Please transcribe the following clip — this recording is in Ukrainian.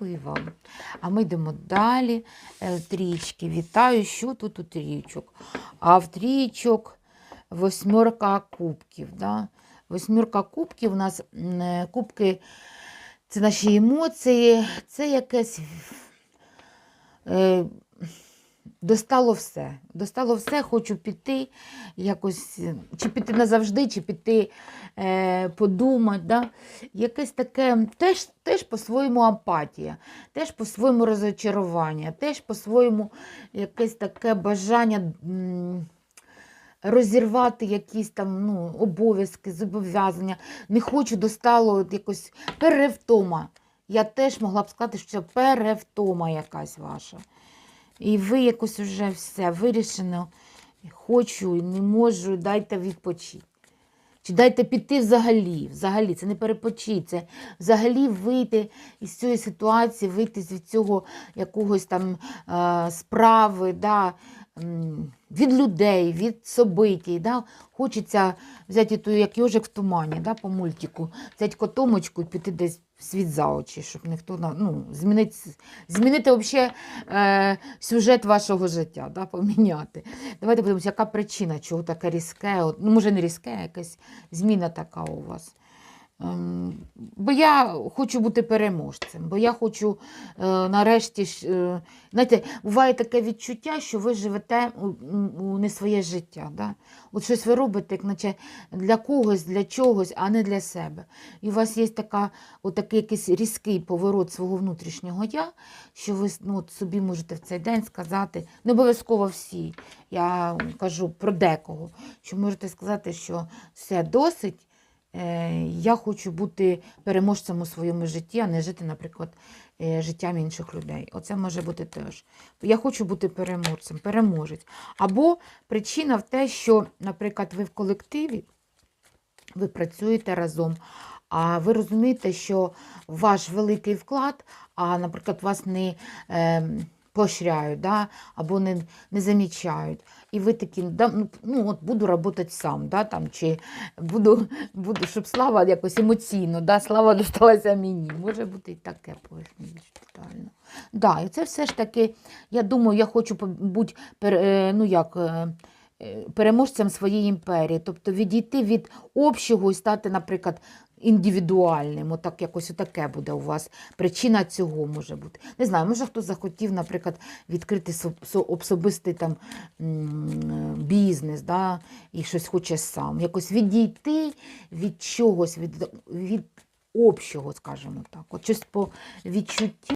Дякую вам. А ми йдемо далі. Е, Трічки. Вітаю, що тут у трічок? А в трічок восьмерка кубків. Да? Восьмерка кубків у нас е, кубки це наші емоції, це якесь. Достало все. Достало все, хочу піти, якось, е, чи піти назавжди, чи піти е, подумати. Да? Якесь таке, теж, теж по-своєму апатія, теж по-своєму розочарування, теж по-своєму якесь таке бажання розірвати якісь там ну, обов'язки, зобов'язання. Не хочу, достало якось перевтома. Я теж могла б сказати, що перевтома якась ваша. І ви якось вже все вирішено. Хочу не можу, дайте відпочити. Чи дайте піти взагалі. Взагалі, це не перепочити, це взагалі вийти із цієї ситуації, вийти з цього якогось там е, справи, да, від людей, від собитій. Да. Хочеться взяти ту, як йожик в тумані, да, по мультику, взяти котомочку і піти десь в світ за очі, щоб ніхто ну, змінити, змінити вообще, е, сюжет вашого життя, да, поміняти. Давайте подивимося, яка причина, чого таке різке, ну, може не різке, а якась зміна така у вас. Ем, Бо я хочу бути переможцем, бо я хочу е, нарешті. Е, знаєте, буває таке відчуття, що ви живете у, не своє життя. Да? От щось ви робите, як наче для когось, для чогось, а не для себе. І у вас є така, от такий якийсь різкий поворот свого внутрішнього я, що ви ну, от собі можете в цей день сказати, не обов'язково всі, я кажу про декого, що можете сказати, що все досить. Е, Я хочу бути переможцем у своєму житті, а не жити, наприклад, е, життям інших людей. Оце може бути теж. Я хочу бути переможцем, переможець. Або причина в те, що, наприклад, ви в колективі, ви працюєте разом, а ви розумієте, що ваш великий вклад, а, наприклад, вас не поощряють, да? або не, не замічають. І ви такі, да, ну, ну от буду працювати сам, да, там, чи буду, буду, щоб слава якось емоційно, да, слава досталася мені. Може бути і таке поясню детально. Да, і це все ж таки, я думаю, я хочу бути е, ну, як, е, е, переможцем своєї імперії, тобто відійти від общого і стати, наприклад, індивідуальним. Отак якось таке буде у вас. Причина цього може бути. Не знаю, може хтось захотів, наприклад, відкрити со- со- особистий там бізнес, да, і щось хоче сам. Якось відійти від чогось, від, від общого, скажімо так. От щось по відчутті.